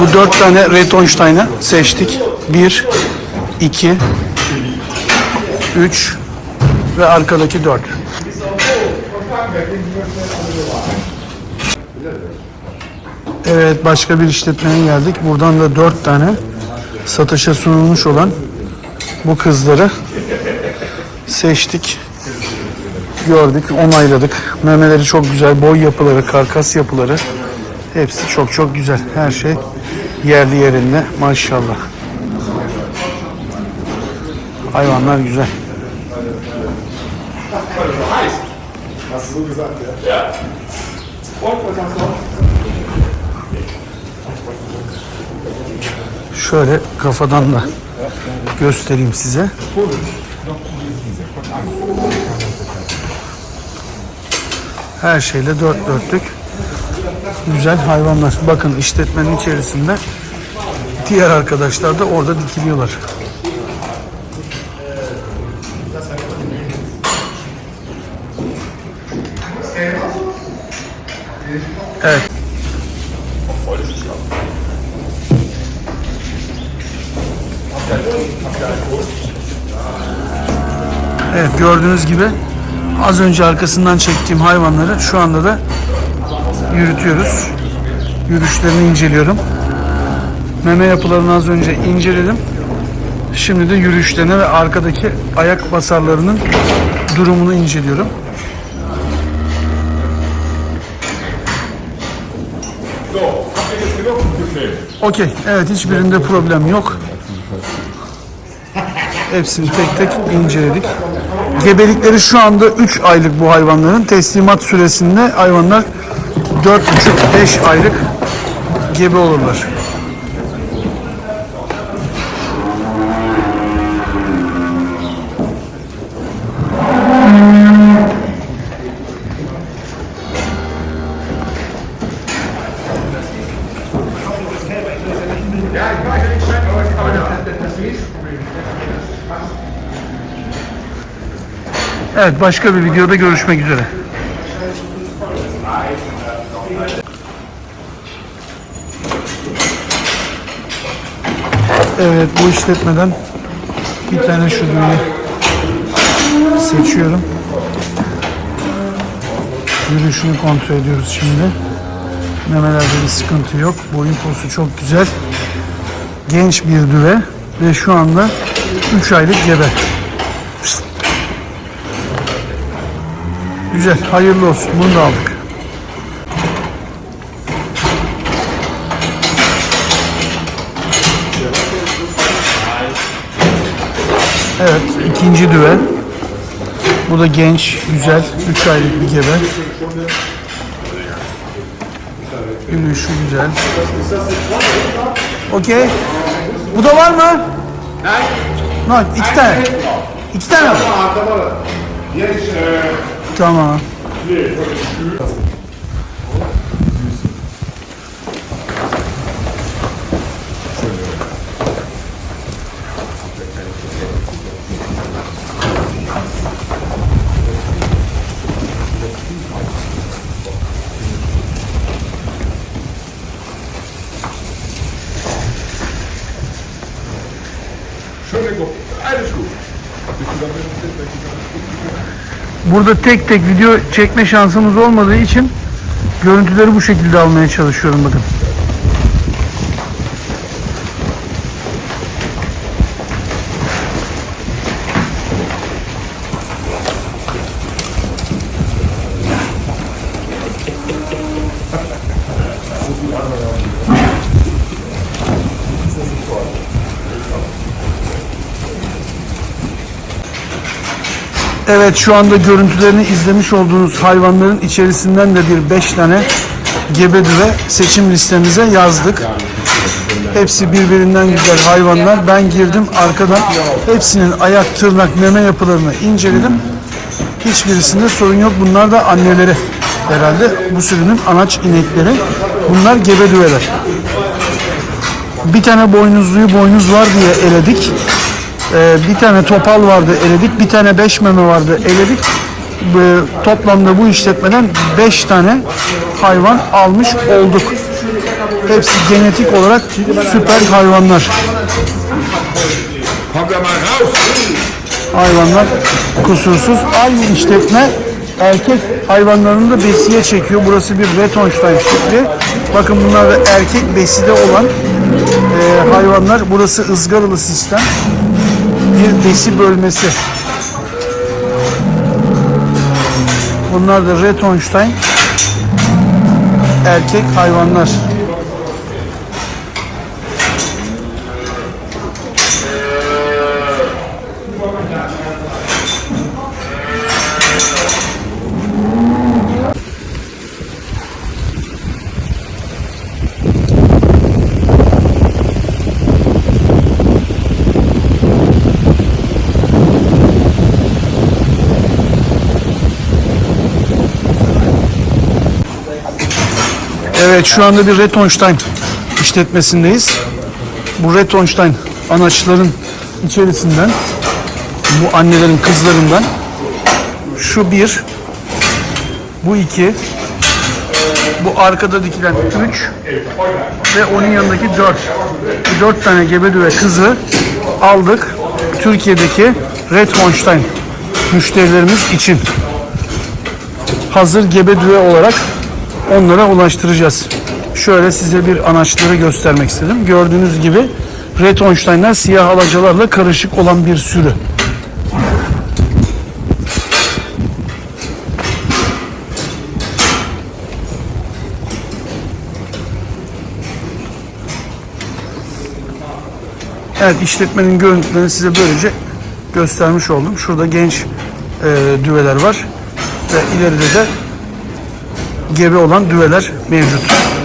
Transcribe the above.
Bu dört tane Retonstein'ı seçtik. Bir, iki, üç ve arkadaki dört. Evet başka bir işletmeye geldik. Buradan da dört tane satışa sunulmuş olan bu kızları seçtik. Gördük, onayladık. Memeleri çok güzel, boy yapıları, karkas yapıları hepsi çok çok güzel. Her şey yerli yerinde maşallah. Hayvanlar güzel. Şöyle kafadan da göstereyim size. Her şeyle dört dörtlük güzel hayvanlar. Bakın işletmenin içerisinde diğer arkadaşlar da orada dikiliyorlar. Evet. Evet gördüğünüz gibi az önce arkasından çektiğim hayvanları şu anda da yürütüyoruz. Yürüyüşlerini inceliyorum. Meme yapılarını az önce inceledim. Şimdi de yürüyüşlerine ve arkadaki ayak basarlarının durumunu inceliyorum. Okey. Evet hiçbirinde problem yok. Hepsini tek tek inceledik. Gebelikleri şu anda 3 aylık bu hayvanların. Teslimat süresinde hayvanlar 4,5-5 aylık gebe olurlar. Evet başka bir videoda görüşmek üzere. Evet bu işletmeden bir tane şu düğmeyi seçiyorum. Yürüyüşünü kontrol ediyoruz şimdi. Memelerde bir sıkıntı yok. Boyun postu çok güzel. Genç bir düve ve şu anda 3 aylık gebe. Güzel, hayırlı olsun. Bunu da aldık. Evet, ikinci düve. Bu da genç, güzel, 3 aylık bir gebe. Yürüyüşü güzel. Okey. Bu da var mı? No, iki tane. İki tane var. Tamam. Burada tek tek video çekme şansımız olmadığı için görüntüleri bu şekilde almaya çalışıyorum bakın. Evet şu anda görüntülerini izlemiş olduğunuz hayvanların içerisinden de bir 5 tane gebe düve seçim listemize yazdık. Hepsi birbirinden güzel hayvanlar. Ben girdim arkadan hepsinin ayak, tırnak, meme yapılarını inceledim. Hiçbirisinde sorun yok. Bunlar da anneleri herhalde bu sürünün anaç inekleri. Bunlar gebe düveler. Bir tane boynuzluyu boynuz var diye eledik. Ee, bir tane topal vardı eledik. Bir tane beş meme vardı eledik. Bu- toplamda bu işletmeden 5 tane hayvan almış olduk. Hepsi genetik olarak süper hayvanlar. Hayvanlar kusursuz. Aynı işletme erkek hayvanlarını da besiye çekiyor. Burası bir Retonstein şekli. Bakın bunlar da erkek beside olan e, hayvanlar. Burası ızgaralı sistem. Bir besi bölmesi. Bunlar da Retonstein erkek hayvanlar. Evet şu anda bir Retonstein işletmesindeyiz. Bu Retonstein anaçların içerisinden bu annelerin kızlarından şu bir bu iki bu arkada dikilen üç ve onun yanındaki dört bu dört tane gebe düve kızı aldık Türkiye'deki Retonstein müşterilerimiz için hazır gebe düve olarak onlara ulaştıracağız. Şöyle size bir anaçları göstermek istedim. Gördüğünüz gibi Retonstein'ler siyah alacalarla karışık olan bir sürü. Evet işletmenin görüntülerini size böylece göstermiş oldum. Şurada genç e, düveler var ve ileride de gebe olan düveler mevcut.